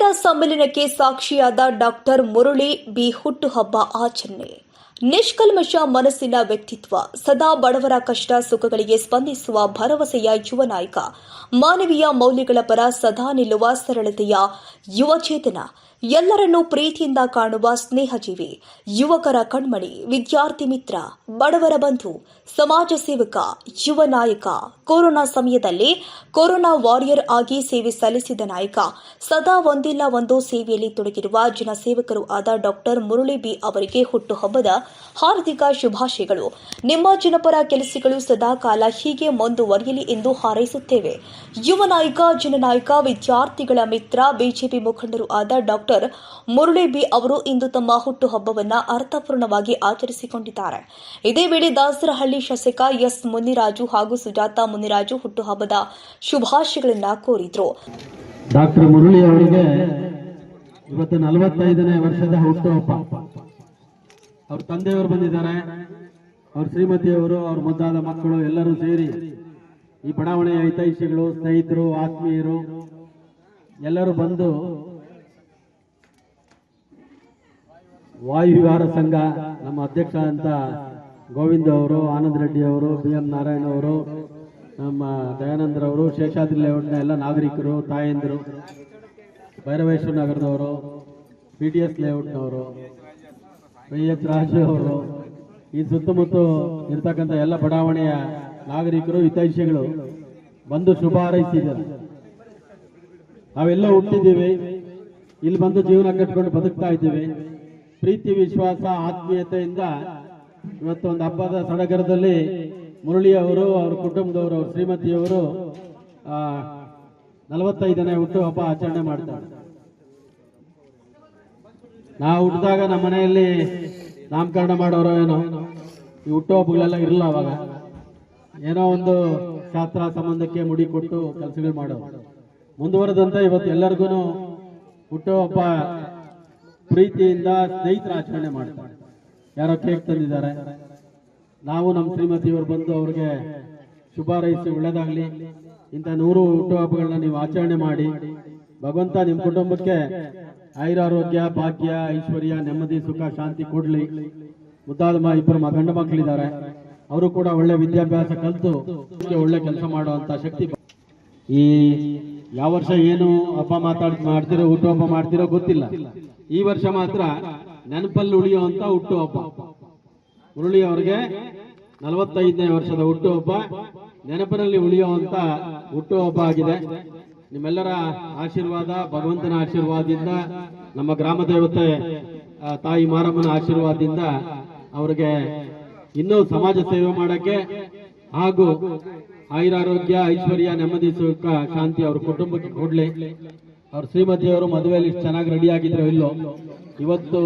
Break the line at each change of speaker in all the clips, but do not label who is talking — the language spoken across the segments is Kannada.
ಗಣ್ಯರ ಸಮ್ಮೇಳನಕ್ಕೆ ಸಾಕ್ಷಿಯಾದ ಡಾಕ್ಟರ್ ಮುರಳಿ ಬಿ ಹುಟ್ಟುಹಬ್ಬ ಆಚರಣೆ. ನಿಷ್ಕಲ್ಮಶ ಮನಸ್ಸಿನ ವ್ಯಕ್ತಿತ್ವ, ಸದಾ ಬಡವರ ಕಷ್ಟ ಸುಖಗಳಿಗೆ ಸ್ಪಂದಿಸುವ ಭರವಸೆಯ ಯುವ ನಾಯಕ, ಮಾನವೀಯ ಮೌಲ್ಯಗಳ ಪರ ಸದಾ ನಿಲ್ಲುವ ಸರಳತೆಯ ಯುವಚೇತನ ಎಲ್ಲರನ್ನೂ ಪ್ರೀತಿಯಿಂದ ಕಾಣುವ ಸ್ನೇಹಜೀವಿ, ಯುವಕರ ಕಣ್ಮಣಿ, ವಿದ್ಯಾರ್ಥಿ ಮಿತ್ರ, ಬಡವರ ಬಂಧು, ಸಮಾಜ ಸೇವಕ, ಯುವ ನಾಯಕ. ಕೊರೋನಾ ಸಮಯದಲ್ಲಿ ಕೊರೋನಾ ವಾರಿಯರ್ ಆಗಿ ಸೇವೆ ಸಲ್ಲಿಸಿದ ನಾಯಕ, ಸದಾ ಒಂದಿಲ್ಲ ಒಂದು ಸೇವೆಯಲ್ಲಿ ತೊಡಗಿರುವ ಜನಸೇವಕರು ಆದ ಡಾಕ್ಟರ್ ಮುರಳಿ ಬಿ ಅವರಿಗೆ ಹುಟ್ಟುಹಬ್ಬದ ಹಾರ್ದಿಕ ಶುಭಾಶಯಗಳು. ನಿಮ್ಮ ಜನಪರ ಕೆಲಸಗಳು ಸದಾ ಕಾಲ ಹೀಗೆ ಮುಂದುವರಿಯಲಿ ಎಂದು ಹಾರೈಸುತ್ತೇವೆ. ಯುವ ನಾಯಕ ಜನನಾಯಕ ವಿದ್ಯಾರ್ಥಿಗಳ ಮಿತ್ರ, ಬಿಜೆಪಿ ಮುಖಂಡರು ಆದ ಡಾಕ್ಟರ್ ಮುರಳಿ ಬಿ ಅವರು ಇಂದು ತಮ್ಮ ಹುಟ್ಟುಹಬ್ಬವನ್ನು ಅರ್ಥಪೂರ್ಣವಾಗಿ ಆಚರಿಸಿಕೊಂಡಿದ್ದಾರೆ. ಇದೇ ವೇಳೆ ದಾಸರಹಳ್ಳಿ ಶಾಸಕ ಎಸ್ ಮುನಿರಾಜು ಹಾಗೂ ಸುಜಾತ ಮುನಿರಾಜು ಹುಟ್ಟುಹಬ್ಬದ ಶುಭಾಶಯಗಳನ್ನ ಕೋರಿದ್ರು.
ಡಾಕ್ಟರ್ ಮುರಳಿ ಅವರಿಗೆ ಇವತ್ತು ನಲವತ್ತೈದನೇ ವರ್ಷದ ಹುಟ್ಟುಹಬ್ಬ. ಅವ್ರ ತಂದೆಯವರು ಬಂದಿದ್ದಾರೆ. ಅವ್ರ ಶ್ರೀಮತಿಯವರು, ಅವ್ರ ಮುದ್ದಾದ ಮಕ್ಕಳು ಎಲ್ಲರೂ ಸೇರಿ ಈ ಬಡಾವಣೆಯ ಹಿತೈಷಿಗಳು, ಸ್ನೇಹಿತರು, ಆತ್ಮೀಯರು ಎಲ್ಲರೂ ಬಂದು ವಾಯುವಿಹಾರ ಸಂಘ, ನಮ್ಮ ಅಧ್ಯಕ್ಷ ಅಂತ ಗೋವಿಂದ ಅವರು, ಆನಂದ್ ರೆಡ್ಡಿ ಅವರು, ಬಿ ಎಂ ನಾರಾಯಣ ಅವರು ನಮ್ಮ ದಯಾನಂದರವರು, ಶೇಷಾದ್ರಿ ಲೇಔಟ್ನ ಎಲ್ಲ ನಾಗರಿಕರು, ತಾಯಂದಿರು ಭೈರವೇಶ್ವರ ನಗರದವರು ಪಿ ಟಿ ಎಸ್ ಲೇಔಟ್ನವರು, ವೈ ಎಚ್ ರಾಜು ಅವರು, ಈ ಸುತ್ತಮುತ್ತ ಇರ್ತಕ್ಕಂಥ ಎಲ್ಲ ಬಡಾವಣೆಯ ನಾಗರಿಕರು, ಹಿತೈಷಿಗಳು ಬಂದು ಶುಭ ಹಾರೈಸಿದ್ದಾರೆ. ನಾವೆಲ್ಲ ಹುಟ್ಟಿದ್ದೀವಿ, ಇಲ್ಲಿ ಬಂದು ಜೀವನ ಕಟ್ಕೊಂಡು ಬದುಕ್ತಾ ಇದ್ದೀವಿ. ಪ್ರೀತಿ, ವಿಶ್ವಾಸ, ಆತ್ಮೀಯತೆಯಿಂದ ಇವತ್ತು ಒಂದು ಹಬ್ಬದ ಸಡಗರದಲ್ಲಿ ಮುರಳಿ ಅವರು ಅವ್ರ ಕುಟುಂಬದವರು, ಅವ್ರ ಶ್ರೀಮತಿಯವರು ನಲವತ್ತೈದನೇ ಹುಟ್ಟುಹಬ್ಬ ಆಚರಣೆ ಮಾಡ್ತಾರೆ. ನಾವು ಹುಟ್ಟಿದಾಗ ನಮ್ಮ ಮನೆಯಲ್ಲಿ ನಾಮಕರಣ ಮಾಡೋರು ಏನೋ, ಈ ಹುಟ್ಟುಹಬ್ಬಗಳೆಲ್ಲ ಇರಲ್ಲ ಅವಾಗ. ಏನೋ ಒಂದು ಶಾಸ್ತ್ರ ಸಂಬಂಧಕ್ಕೆ ಮುಡಿ ಕೊಟ್ಟು ಕೆಲಸಗಳು ಮಾಡೋರು. ಮುಂದುವರೆದಂತೆ ಇವತ್ತು ಎಲ್ಲರಿಗೂ ಹುಟ್ಟುಹಬ್ಬ ಪ್ರೀತಿಯಿಂದ ಸ್ನೇಹಿತರ ಆಚರಣೆ ಮಾಡ್ತಾರೆ. ಯಾರೋ ಕೇಕ್ ತಂದಿದ್ದಾರೆ. ನಾವು ನಮ್ಮ ಶ್ರೀಮತಿಯವರು ಬಂದು ಅವ್ರಿಗೆ ಶುಭ ಒಳ್ಳೇದಾಗಲಿ. ಇಂಥ ನೂರು ಹುಟ್ಟುಹಬ್ಬಗಳನ್ನ ನೀವು ಆಚರಣೆ ಮಾಡಿ. ಭಗವಂತ ನಿಮ್ಮ ಕುಟುಂಬಕ್ಕೆ ಆಯುರಾರೋಗ್ಯ ಭಾಗ್ಯ, ಐಶ್ವರ್ಯ, ನೆಮ್ಮದಿ, ಸುಖ, ಶಾಂತಿ ಕೊಡ್ಲಿ. ಮುದ್ದಾದ ಮ ಇಬ್ಬರು ಗಂಡು ಮಕ್ಕಳಿದ್ದಾರೆ ಅವರು ಕೂಡ ಒಳ್ಳೆ ವಿದ್ಯಾಭ್ಯಾಸ ಕಲಿತು ಒಳ್ಳೆ ಕೆಲಸ ಮಾಡುವಂತ ಶಕ್ತಿ ಈ ಯಾವ ವರ್ಷ ಏನು ಹಬ್ಬ ಮಾತಾಡ್, ಮಾಡ್ತಿರೋ ಹುಟ್ಟುಹಬ್ಬ ಮಾಡ್ತಿರೋ ಗೊತ್ತಿಲ್ಲ. ಈ ವರ್ಷ ಮಾತ್ರ ನೆನಪಲ್ಲಿ ಉಳಿಯುವಂತ ಹುಟ್ಟುಹಬ್ಬ. ಮುರಳಿ ಅವರಿಗೆ ನಲವತ್ತೈದನೇ ವರ್ಷದ ಹುಟ್ಟುಹಬ್ಬ. ನೆನಪಿನಲ್ಲಿ ಉಳಿಯುವಂತ ಹುಟ್ಟುಹಬ್ಬ ಆಗಿದೆ. ನಿಮ್ಮೆಲ್ಲರ ಆಶೀರ್ವಾದ, ಭಗವಂತನ ಆಶೀರ್ವಾದದಿಂದ, ನಮ್ಮ ಗ್ರಾಮ ದೇವತೆ ತಾಯಿ ಮಾರಮ್ಮನ ಆಶೀರ್ವಾದದಿಂದ ಅವರಿಗೆ ಇನ್ನೂ ಸಮಾಜ ಸೇವೆ ಮಾಡಕ್ಕೆ ಹಾಗೂ ಆಯುರಾರೋಗ್ಯ, ಐಶ್ವರ್ಯ, ನೆಮ್ಮದಿ, ಸುಖ, ಶಾಂತಿ ಅವ್ರ ಕುಟುಂಬಕ್ಕೆ ಕೊಡ್ಲಿ. ಅವ್ರ ಶ್ರೀಮತಿಯವರು ಮದುವೆಯಲ್ಲಿ ಇಷ್ಟು ಚೆನ್ನಾಗಿ ರೆಡಿ ಆಗಿದ್ರು ಇಲ್ಲೋ ಇವತ್ತು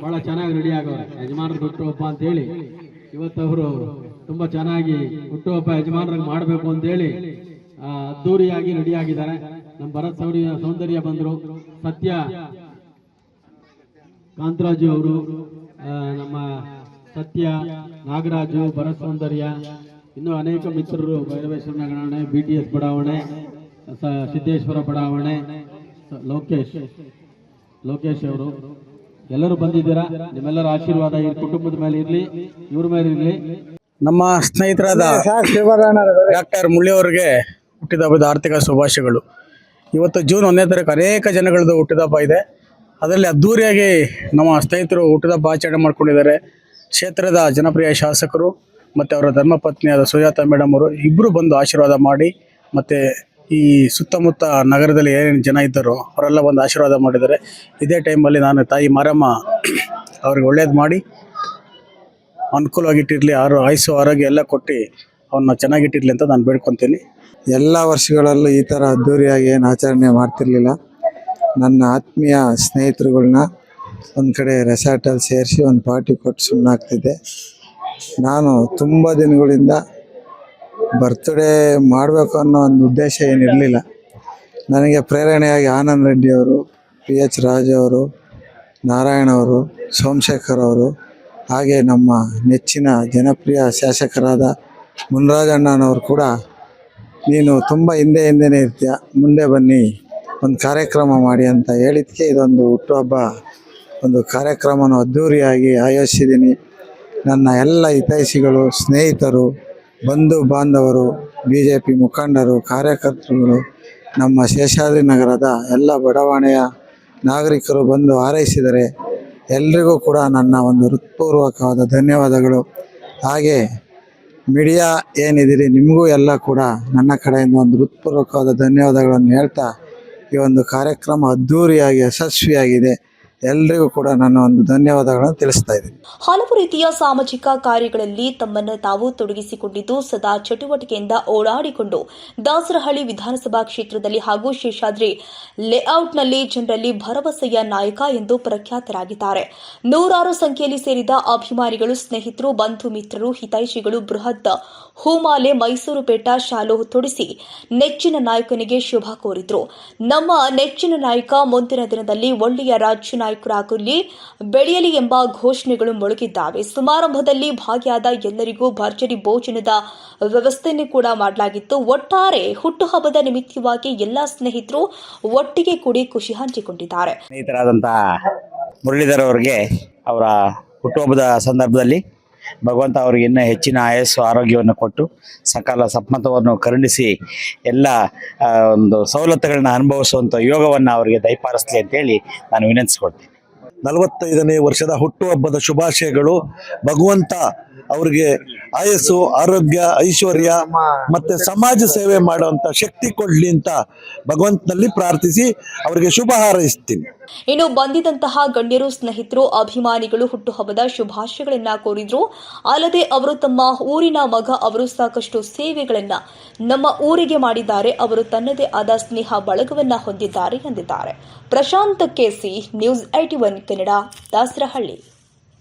ಬಹಳ ಚೆನ್ನಾಗಿ ರೆಡಿ ಆಗವ್ರೆ ಯಜಮಾನರು ಹುಟ್ಟುಹಬ್ಬ ಅಂತ ಹೇಳಿ ಇವತ್ತು ಅವರು ತುಂಬಾ ಚೆನ್ನಾಗಿ ಹುಟ್ಟುಹಬ್ಬ ಯಜಮಾನರಿಗೆ ಮಾಡಬೇಕು ಅಂತ ಹೇಳಿ ಆ, ಅದ್ದೂರಿಯಾಗಿ ರೆಡಿ ಆಗಿದ್ದಾರೆ. ನಮ್ಮ ಭರತ್ ಸೌರ್ಯ ಸೌಂದರ್ಯ ಬಂದರು. ಸತ್ಯ ಕಾಂತರಾಜು ಅವರು ನಮ್ಮ ಸತ್ಯ ನಾಗರಾಜು ಭರತ್ ಸೌಂದರ್ಯ ಇನ್ನು ಅನೇಕ ಮಿತ್ರರು ಭೈರವೇಶ್ವರ ನಗರಾಣೆ ಬಿ ಟಿ ಎಸ್ ಬಡಾವಣೆ ಸಿದ್ದೇಶ್ವರ ಬಡಾವಣೆ ಲೋಕೇಶ್. ಲೋಕೇಶ್ ಅವರು ಎಲ್ಲರೂ ಬಂದಿದ್ದೀರಾ? ನಿಮ್ಮೆಲ್ಲರ ಆಶೀರ್ವಾದ ಈ ಕುಟುಂಬದ ಮೇಲೆ ಇರಲಿ ಇವ್ರ ಮೇಲೆ ಇರಲಿ.
ನಮ್ಮ ಸ್ನೇಹಿತರಾದ ಡಾಕ್ಟರ್ ಮುಳ್ಳಿಯವರಿಗೆ ಹುಟ್ಟಿದ ಹಬ್ಬದ ಆರ್ಥಿಕ ಶುಭಾಶಯಗಳು. ಇವತ್ತು ಜೂನ್ ಒಂದನೇ ತಾರೀಕು ಅನೇಕ ಜನಗಳದ್ದು ಹುಟ್ಟಿದ ಹಬ್ಬ ಇದೆ. ಅದರಲ್ಲಿ ಅದ್ಧೂರಿಯಾಗಿ ನಮ್ಮ ಸ್ನೇಹಿತರು ಹುಟ್ಟಿದ ಹಬ್ಬ ಆಚರಣೆ ಮಾಡ್ಕೊಂಡಿದ್ದಾರೆ. ಕ್ಷೇತ್ರದ ಜನಪ್ರಿಯ ಶಾಸಕರು ಮತ್ತು ಅವರ ಧರ್ಮಪತ್ನಿಯಾದ ಸುಜಾತ ಮೇಡಮ್ ಅವರು ಇಬ್ಬರು ಬಂದು ಆಶೀರ್ವಾದ ಮಾಡಿ ಮತ್ತು ಈ ಸುತ್ತಮುತ್ತ ನಗರದಲ್ಲಿ ಏನೇನು ಜನ ಇದ್ದಾರೋ ಅವರೆಲ್ಲ ಬಂದು ಆಶೀರ್ವಾದ ಮಾಡಿದ್ದಾರೆ. ಇದೇ ಟೈಮಲ್ಲಿ ನಾನು ತಾಯಿ ಮಾರಮ್ಮ ಅವ್ರಿಗೆ ಒಳ್ಳೇದು ಮಾಡಿ, ಅನುಕೂಲವಾಗಿಟ್ಟಿರಲಿ, ಆರು, ಆಯಸ್ಸು, ಆರೋಗ್ಯ ಎಲ್ಲ ಕೊಟ್ಟು ಅವನ್ನ ಚೆನ್ನಾಗಿಟ್ಟಿರಲಿ ಅಂತ ನಾನು ಬೇಡ್ಕೊತೀನಿ.
ಎಲ್ಲ ವರ್ಷಗಳಲ್ಲೂ ಈ ಥರ ಅದ್ಧೂರಿಯಾಗಿ ಏನು ಆಚರಣೆ ಮಾಡ್ತಿರ್ಲಿಲ್ಲ. ನನ್ನ ಆತ್ಮೀಯ ಸ್ನೇಹಿತರುಗಳನ್ನ ಒಂದು ಕಡೆ ರೆಸಾರ್ಟಲ್ಲಿ ಸೇರಿಸಿ ಒಂದು ಪಾರ್ಟಿ ಕೊಟ್ಟು ಸುಮ್ಮನಾಗ್ತಿದ್ದೆ ನಾನು ತುಂಬ ದಿನಗಳಿಂದ ಬರ್ತ್ಡೇ ಮಾಡಬೇಕು ಅನ್ನೋ ಒಂದು ಉದ್ದೇಶ ಏನಿರಲಿಲ್ಲ. ನನಗೆ ಪ್ರೇರಣೆಯಾಗಿ ಆನಂದ್ ರೆಡ್ಡಿ ಅವರು ಪಿ ಎಚ್ ರಾಜ್ ಅವರು, ನಾರಾಯಣ ಅವರು, ಸೋಮಶೇಖರ್ ಅವರು, ಹಾಗೆ ನಮ್ಮ ನೆಚ್ಚಿನ ಜನಪ್ರಿಯ ಶಾಸಕರಾದ ಮುನ್ರಾಜಣ್ಣನವರು ಕೂಡ ನೀನು ತುಂಬ ಹಿಂದೆ ಹಿಂದೆನೇ ಇರ್ತೀಯ, ಮುಂದೆ ಬನ್ನಿ, ಒಂದು ಕಾರ್ಯಕ್ರಮ ಮಾಡಿ ಅಂತ ಹೇಳಿದ್ದಕ್ಕೆ ಇದೊಂದು ಹುಟ್ಟುಹಬ್ಬ, ಒಂದು ಕಾರ್ಯಕ್ರಮನ ಅದ್ಧೂರಿಯಾಗಿ ಆಯೋಜಿಸಿದ್ದೀನಿ. ನನ್ನ ಎಲ್ಲ ಹಿತೈಷಿಗಳು, ಸ್ನೇಹಿತರು ಬಂಧು ಬಾಂಧವರು ಬಿ ಜೆ ಪಿ ಮುಖಂಡರು, ಕಾರ್ಯಕರ್ತರುಗಳು, ನಮ್ಮ ಶೇಷಾದ್ರಿ ನಗರದ ಎಲ್ಲ ಬಡಾವಣೆಯ ನಾಗರಿಕರು ಬಂದು ಹಾರೈಸಿದರೆ ಎಲ್ರಿಗೂ ಕೂಡ ನನ್ನ ಒಂದು ಹೃತ್ಪೂರ್ವಕವಾದ ಧನ್ಯವಾದಗಳು. ಹಾಗೆ ಮೀಡಿಯಾ ಏನಿದ್ದೀರಿ ನಿಮಗೂ ಎಲ್ಲ ಕೂಡ ನನ್ನ ಕಡೆಯಿಂದ ಒಂದು ಹೃತ್ಪೂರ್ವಕವಾದ ಧನ್ಯವಾದಗಳನ್ನು ಹೇಳ್ತಾ ಈ ಒಂದು ಕಾರ್ಯಕ್ರಮ ಅದ್ಧೂರಿಯಾಗಿ ಯಶಸ್ವಿಯಾಗಿದೆ. ಎಲ್ರಿಗೂ ಕೂಡ ನಾನು ಒಂದು ಧನ್ಯವಾದಗಳನ್ನು ತಿಳಿಸ್ತಾ ಇದ್ದೀನಿ.
ಹಲವು ರೀತಿಯ ಸಾಮಾಜಿಕ ಕಾರ್ಯಗಳಲ್ಲಿ ತಮ್ಮನ್ನು ತಾವು ತೊಡಗಿಸಿಕೊಂಡಿದ್ದು ಸದಾ ಚಟುವಟಿಕೆಯಿಂದ ಓಡಾಡಿಕೊಂಡು ದಾಸರಹಳ್ಳಿ ವಿಧಾನಸಭಾ ಕ್ಷೇತ್ರದಲ್ಲಿ ಹಾಗೂ ಶೇಷಾದ್ರಿ ಲೇಔಟ್ನಲ್ಲಿ ಜನರಲ್ಲಿ ಭರವಸೆಯ ನಾಯಕ ಎಂದು ಪ್ರಖ್ಯಾತರಾಗಿದ್ದಾರೆ. ನೂರಾರು ಸಂಖ್ಯೆಯಲ್ಲಿ ಸೇರಿದ ಅಭಿಮಾನಿಗಳು, ಸ್ನೇಹಿತರು, ಬಂಧು ಮಿತ್ರರು, ಹಿತೈಷಿಗಳು, ಬೃಹತ್ ಹೂಮಾಲೆ ಮೈಸೂರು ಪೇಟ ಶಾಲು ತೊಡಿಸಿ ನೆಚ್ಚಿನ ನಾಯಕನಿಗೆ ಶುಭ ಕೋರಿದ್ರು. ನಮ್ಮ ನೆಚ್ಚಿನ ನಾಯಕ ಮುಂದಿನ ದಿನದಲ್ಲಿ ಒಳ್ಳೆಯ ರಾಜ್ಯ ನಾಯಕರಾಗಲಿ, ಬೆಳೆಯಲಿ ಎಂಬ ಘೋಷಣೆಗಳು ಮೊಳಗಿದ್ದಾವೆ. ಸಮಾರಂಭದಲ್ಲಿ ಭಾಗಿಯಾದ ಎಲ್ಲರಿಗೂ ಭರ್ಜರಿ ಭೋಜನದ ವ್ಯವಸ್ಥೆಯನ್ನು ಕೂಡ ಮಾಡಲಾಗಿತ್ತು. ಒಟ್ಟಾರೆ ಹುಟ್ಟುಹಬ್ಬದ ನಿಮಿತ್ತವಾಗಿ ಎಲ್ಲಾ ಸ್ನೇಹಿತರು ಒಟ್ಟಿಗೆ ಕೂಡಿ ಖುಷಿ ಹಂಚಿಕೊಂಡಿದ್ದಾರೆ.
ಮುರಳೀಧರ್ ಅವರಿಗೆ ಅವರ ಹುಟ್ಟುಹಬ್ಬದ ಸಂದರ್ಭದಲ್ಲಿ ಭಗವಂತ ಅವರಿಗೆ ಇನ್ನೂ ಹೆಚ್ಚಿನ ಆಯಸ್ಸು, ಆರೋಗ್ಯವನ್ನು ಕೊಟ್ಟು ಸಕಾಲ ಸಮ್ಮತವನ್ನು ಕರುಣಿಸಿ ಎಲ್ಲ ಒಂದು ಸವಲತ್ತುಗಳನ್ನ ಅನುಭವಿಸುವಂಥ ಯೋಗವನ್ನು ಅವರಿಗೆ ದಯಪಾಲಿಸಲಿ ಅಂತೇಳಿ ನಾನು ವಿನಂತಿಸ್ಕೊಳ್ತೀನಿ.
ನಲವತ್ತೈದನೇ ವರ್ಷದ ಹುಟ್ಟುಹಬ್ಬದ ಶುಭಾಶಯಗಳು ಭಗವಂತ ಅವರಿಗೆ ಆಯಸ್ಸು, ಆರೋಗ್ಯ, ಐಶ್ವರ್ಯ ಮತ್ತೆ ಸಮಾಜ ಸೇವೆ ಮಾಡುವಂತ ಶಕ್ತಿ ಕೊಡ್ಲಿ ಅಂತ ಭಗವಂತನಲ್ಲಿ ಪ್ರಾರ್ಥಿಸಿ ಅವರಿಗೆ ಶುಭ ಹಾರೈಸ್ತೀನಿ.
ಇನ್ನು ಬಂದಿದಂತಹ ಗಣ್ಯರು, ಸ್ನೇಹಿತರು, ಅಭಿಮಾನಿಗಳು ಹುಟ್ಟುಹಬ್ಬದ ಶುಭಾಶಯಗಳನ್ನ ಕೋರಿದ್ರು. ಅಲ್ಲದೆ ಅವರು ತಮ್ಮ ಊರಿನ ಮಗ, ಅವರು ಸಾಕಷ್ಟು ಸೇವೆಗಳನ್ನ ನಮ್ಮ ಊರಿಗೆ ಮಾಡಿದ್ದಾರೆ. ಅವರು ತನ್ನದೇ ಆದ ಸ್ನೇಹ ಬಳಗವನ್ನ ಹೊಂದಿದ್ದಾರೆ ಎಂದಿದ್ದಾರೆ. Prashanth KC news IT one Kannada, Dasarahalli.